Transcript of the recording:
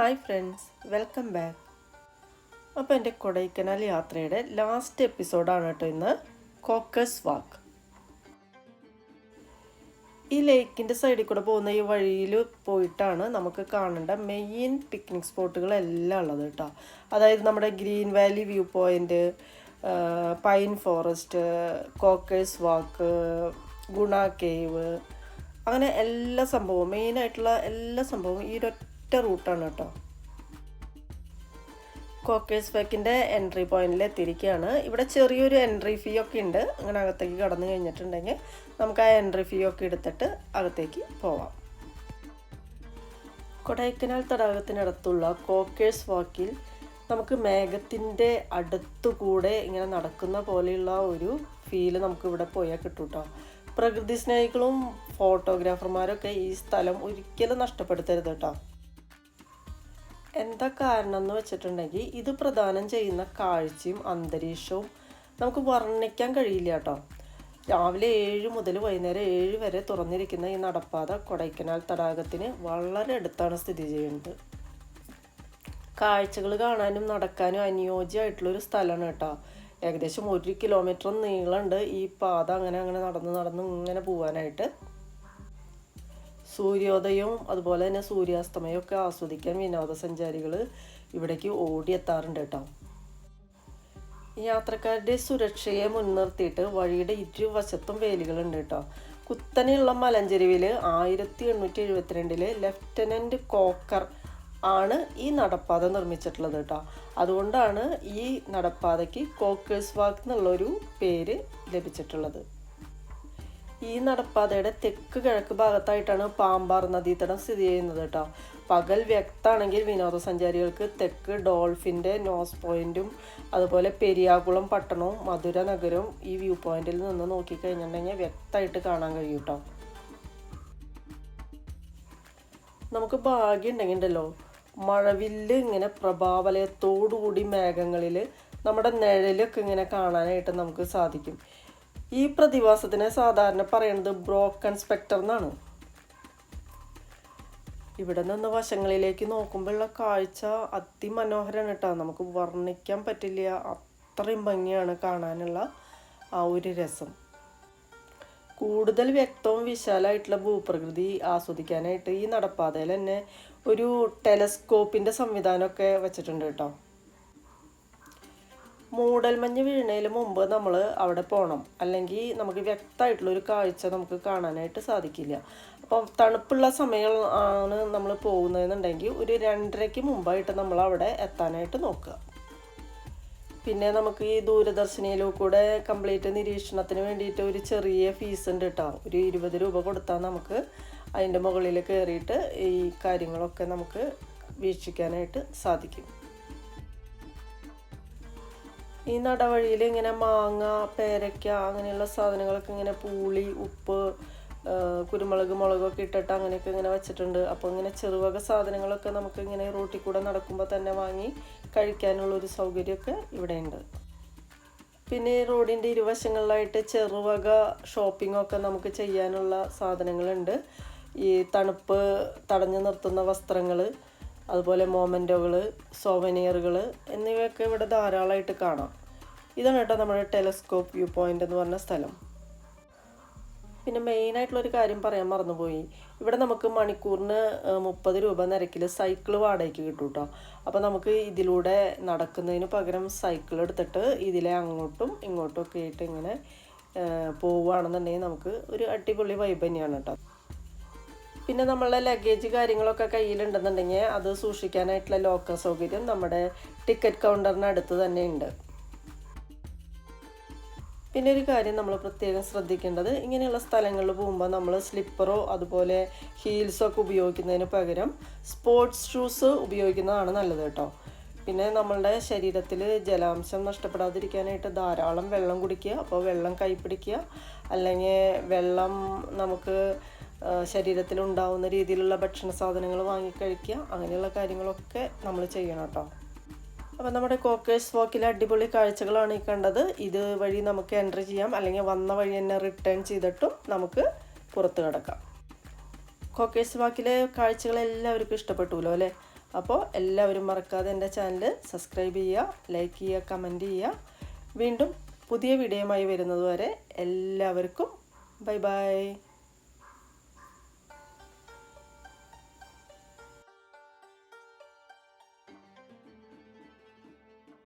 Hi friends welcome back. അപ്പോൾ എന്റെ കൊടൈക്കനാൽ യാത്രയുടെ ലാസ്റ്റ് എപ്പിസോഡാണ് കേട്ടോ ഇന്ന് കോക്കസ് വാക്ക്. ഈ ലേക്കിന്റെ സൈഡിൽ കൂടെ പോകുന്ന ഈ വഴിയിൽ പോയിട്ടാണ് നമുക്ക് കാണേണ്ട മെയിൻ പിക്നിക് സ്പോട്ടുകളെല്ലാം ഉള്ളത് കേട്ടോ. അതായത് നമ്മുടെ green valley view point pine forest cokers walk Guna cave അങ്ങനെ എല്ലാ സംഭവവും മെയിനായിട്ടുള്ള എല്ലാ സംഭവവും ഈ ഒരൊറ്റ റൂട്ടാണ് കേട്ടോ. കോക്കേഴ്സ് വാക്കിന്റെ എൻട്രി പോയിന്റിൽ എത്തിയിരിക്കുകയാണ്. ഇവിടെ ചെറിയൊരു എൻട്രി ഫീ ഒക്കെ ഉണ്ട്. അങ്ങനെ അകത്തേക്ക് കടന്നു കഴിഞ്ഞിട്ടുണ്ടെങ്കിൽ നമുക്ക് ആ എൻട്രി ഫീ ഒക്കെ എടുത്തിട്ട് അകത്തേക്ക് പോവാം. കൊടൈക്കനാൽ തടാകത്തിനടുത്തുള്ള കോക്കേഴ്സ് വാക്കിൽ നമുക്ക് മേഘത്തിന്റെ അടുത്തുകൂടെ ഇങ്ങനെ നടക്കുന്ന പോലെയുള്ള ഒരു ഫീൽ നമുക്ക് ഇവിടെ പോയാൽ കിട്ടും കേട്ടോ. പ്രകൃതി സ്നേഹികളും ഫോട്ടോഗ്രാഫർമാരൊക്കെ ഈ സ്ഥലം ഒരിക്കലും നഷ്ടപ്പെടുത്തരുത് കേട്ടോ. എന്താ കാരണം എന്ന് വെച്ചിട്ടുണ്ടെങ്കിൽ ഇത് പ്രദാനം ചെയ്യുന്ന കാഴ്ചയും അന്തരീക്ഷവും നമുക്ക് വർണിക്കാൻ കഴിയില്ല കേട്ടോ. രാവിലെ ഏഴ് മുതൽ വൈകുന്നേരം ഏഴ് വരെ തുറന്നിരിക്കുന്ന ഈ നടപ്പാത കൊടൈക്കനാൽ തടാകത്തിന് വളരെ അടുത്താണ് സ്ഥിതി ചെയ്യുന്നത്. കാഴ്ചകൾ കാണാനും നടക്കാനും അനുയോജ്യമായിട്ടുള്ളൊരു സ്ഥലമാണ് കേട്ടോ. ഏകദേശം ഒരു കിലോമീറ്റർ നീളമുണ്ട് ഈ പാത അങ്ങനെ അങ്ങനെ നടന്ന് നടന്ന് ഇങ്ങനെ പോകാനായിട്ട് സൂര്യോദയവും അതുപോലെ തന്നെ സൂര്യാസ്തമയവും ഒക്കെ ആസ്വദിക്കാൻ വിനോദസഞ്ചാരികൾ ഇവിടേക്ക് ഓടിയെത്താറുണ്ട് കേട്ടോ. യാത്രക്കാരുടെ സുരക്ഷയെ മുൻനിർത്തിയിട്ട് വഴിയുടെ ഇരുവശത്തും വേലികളുണ്ട് കേട്ടോ. കുത്തനെയുള്ള മലഞ്ചെരുവിൽ ആയിരത്തി എണ്ണൂറ്റി എഴുപത്തിരണ്ടിൽ ലെഫ്റ്റനന്റ് കോക്കർ ആണ് ഈ നടപ്പാത നിർമ്മിച്ചിട്ടുള്ളത് കേട്ടോ. അതുകൊണ്ടാണ് ഈ നടപ്പാതയ്ക്ക് കോക്കേഴ്സ് വാക്ക് എന്നുള്ളൊരു പേര് ലഭിച്ചിട്ടുള്ളത്. ഈ നടപ്പാതയുടെ തെക്ക് കിഴക്ക് ഭാഗത്തായിട്ടാണ് പാമ്പാർ നദീതടം സ്ഥിതി ചെയ്യുന്നത് കേട്ടോ. പകൽ വ്യക്തമാണെങ്കിൽ വിനോദസഞ്ചാരികൾക്ക് തെക്ക് ഡോൾഫിന്റെ നോസ് പോയിന്റും അതുപോലെ പെരിയാകുളം പട്ടണവും മധുര നഗരവും ഈ വ്യൂ പോയിന്റിൽ നിന്ന് നോക്കിക്കഴിഞ്ഞിട്ടുണ്ടെങ്കിൽ വ്യക്തമായിട്ട് കാണാൻ കഴിയും കേട്ടോ. നമുക്ക് ഭാഗ്യം ഉണ്ടെങ്കിൽ ഉണ്ടല്ലോ മഴവില്ല് ഇങ്ങനെ പ്രഭാവലയത്തോടുകൂടി മേഘങ്ങളിൽ നമ്മുടെ നിഴലൊക്കെ ഇങ്ങനെ കാണാനായിട്ട് നമുക്ക് സാധിക്കും. ഈ പ്രതിഭാസത്തിനെ സാധാരണ പറയുന്നത് ബ്രോക്കൺ സ്പെക്ടർ എന്നാണ്. ഇവിടെ നിന്ന് വശങ്ങളിലേക്ക് നോക്കുമ്പോഴുള്ള കാഴ്ച അതിമനോഹരമാണ് കേട്ടോ. നമുക്ക് വർണിക്കാൻ പറ്റില്ല. അത്രയും ഭംഗിയാണ് കാണാനുള്ള ആ ഒരു രസം. കൂടുതൽ വ്യക്തവും വിശാലമായിട്ടുള്ള ഭൂപ്രകൃതി ആസ്വദിക്കാനായിട്ട് ഈ നടപ്പാതയിൽ തന്നെ ഒരു ടെലസ്കോപ്പിന്റെ സംവിധാനമൊക്കെ വെച്ചിട്ടുണ്ട് കേട്ടോ. മൂടൽമഞ്ഞ് വീഴുന്നതിന് മുമ്പ് നമ്മൾ അവിടെ പോകണം അല്ലെങ്കിൽ നമുക്ക് വ്യക്തമായിട്ടുള്ളൊരു കാഴ്ച നമുക്ക് കാണാനായിട്ട് സാധിക്കില്ല. അപ്പോൾ തണുപ്പുള്ള സമയമാണ് നമ്മൾ പോകുന്നതെന്നുണ്ടെങ്കിൽ ഒരു രണ്ടരയ്ക്ക് മുമ്പായിട്ട് നമ്മൾ അവിടെ എത്താനായിട്ട് നോക്കുക. പിന്നെ നമുക്ക് ഈ ദൂരദർശനിയിലും കൂടെ കംപ്ലീറ്റ് നിരീക്ഷണത്തിന് വേണ്ടിയിട്ട് ഒരു ചെറിയ ഫീസ് ഉണ്ട് കേട്ടോ ഒരു ഇരുപത് രൂപ കൊടുത്താൽ നമുക്ക് അതിന്റെ മുകളിൽ കയറിയിട്ട് ഈ കാര്യങ്ങളൊക്കെ നമുക്ക് വീക്ഷിക്കാനായിട്ട് സാധിക്കും. ഈ നടവഴിയിൽ ഇങ്ങനെ മാങ്ങ പേരയ്ക്ക അങ്ങനെയുള്ള സാധനങ്ങളൊക്കെ ഇങ്ങനെ പൂളി ഉപ്പ് കുരുമുളക് മുളകൊക്കെ ഇട്ടിട്ട് അങ്ങനെയൊക്കെ ഇങ്ങനെ വെച്ചിട്ടുണ്ട്. അപ്പോൾ ഇങ്ങനെ ചെറുവക സാധനങ്ങളൊക്കെ നമുക്ക് ഇങ്ങനെ റോട്ടിൽ കൂടെ നടക്കുമ്പോൾ തന്നെ വാങ്ങി കഴിക്കാനുള്ളൊരു സൗകര്യമൊക്കെ ഇവിടെയുണ്ട് പിന്നെ റോഡിന്റെ ഇരുവശങ്ങളിലായിട്ട് ചെറുവക ഷോപ്പിങ്ങൊക്കെ നമുക്ക് ചെയ്യാനുള്ള സാധനങ്ങളുണ്ട്. ഈ തണുപ്പ് തടഞ്ഞു നിർത്തുന്ന വസ്ത്രങ്ങൾ അതുപോലെ മൊമെന്റോകൾ സോവനിയറുകൾ എന്നിവയൊക്കെ ഇവിടെ ധാരാളമായിട്ട് കാണാം. ഇതാണ് കേട്ടോ നമ്മുടെ ടെലസ്കോപ്പ് വ്യൂ പോയിന്റ് എന്ന് പറഞ്ഞ സ്ഥലം. പിന്നെ മെയിനായിട്ടുള്ളൊരു കാര്യം പറയാൻ മറന്നുപോയി. ഇവിടെ നമുക്ക് മണിക്കൂറിന് മുപ്പത് രൂപ നിരക്കിൽ സൈക്കിൾ വാടകയ്ക്ക് കിട്ടും കേട്ടോ. അപ്പോൾ നമുക്ക് ഇതിലൂടെ നടക്കുന്നതിന് പകരം സൈക്കിൾ എടുത്തിട്ട് ഇതിലെ അങ്ങോട്ടും ഇങ്ങോട്ടും ഒക്കെ ആയിട്ട് ഇങ്ങനെ പോവുകയാണെന്നുണ്ടെങ്കിൽ നമുക്ക് ഒരു അടിപൊളി വൈബ് തന്നെയാണ് കേട്ടോ. പിന്നെ നമ്മളെ ലഗേജ് കാര്യങ്ങളൊക്കെ കയ്യിലുണ്ടെന്നുണ്ടെങ്കിൽ അത് സൂക്ഷിക്കാനായിട്ടുള്ള ലോക്കർ സൗകര്യം നമ്മുടെ ടിക്കറ്റ് കൗണ്ടറിന് അടുത്ത് തന്നെ ഉണ്ട്. പിന്നെ ഒരു കാര്യം നമ്മൾ പ്രത്യേകം ശ്രദ്ധിക്കേണ്ടത് ഇങ്ങനെയുള്ള സ്ഥലങ്ങളിൽ പോകുമ്പോൾ നമ്മൾ സ്ലിപ്പറോ അതുപോലെ ഹീൽസോ ഒക്കെ ഉപയോഗിക്കുന്നതിന് പകരം സ്പോർട്സ് ഷൂസ് ഉപയോഗിക്കുന്നതാണ് നല്ലത് കേട്ടോ. പിന്നെ നമ്മളുടെ ശരീരത്തിൽ ജലാംശം നഷ്ടപ്പെടാതിരിക്കാനായിട്ട് ധാരാളം വെള്ളം കുടിക്കുക അപ്പോൾ വെള്ളം കൈ പിടിക്കുക അല്ലെങ്കിൽ വെള്ളം നമുക്ക് ശരീരത്തിൽ ഉണ്ടാവുന്ന രീതിയിലുള്ള ഭക്ഷണ സാധനങ്ങൾ വാങ്ങിക്കഴിക്കുക അങ്ങനെയുള്ള കാര്യങ്ങളൊക്കെ നമ്മൾ ചെയ്യണം കേട്ടോ. അപ്പോൾ നമ്മുടെ കോക്കേഴ്സ് വാക്കിലെ അടിപൊളി കാഴ്ചകളാണ് ഈ കണ്ടത്. ഇത് വഴി നമുക്ക് എൻട്രി ചെയ്യാം. അല്ലെങ്കിൽ വന്ന വഴി തന്നെ റിട്ടേൺ ചെയ്തിട്ടും നമുക്ക് പുറത്ത് കിടക്കാം. കോക്കേഴ്സ് വാക്കിലെ കാഴ്ചകൾ എല്ലാവർക്കും ഇഷ്ടപ്പെട്ടുല്ലോ അല്ലേ? അപ്പോൾ എല്ലാവരും മറക്കാതെ എന്റെ ചാനൽ സബ്സ്ക്രൈബ് ചെയ്യുക ലൈക്ക് ചെയ്യുക കമന്റ് ചെയ്യുക. വീണ്ടും പുതിയ വീഡിയോയുമായി വരുന്നതുവരെ എല്ലാവർക്കും ബൈ ബൈ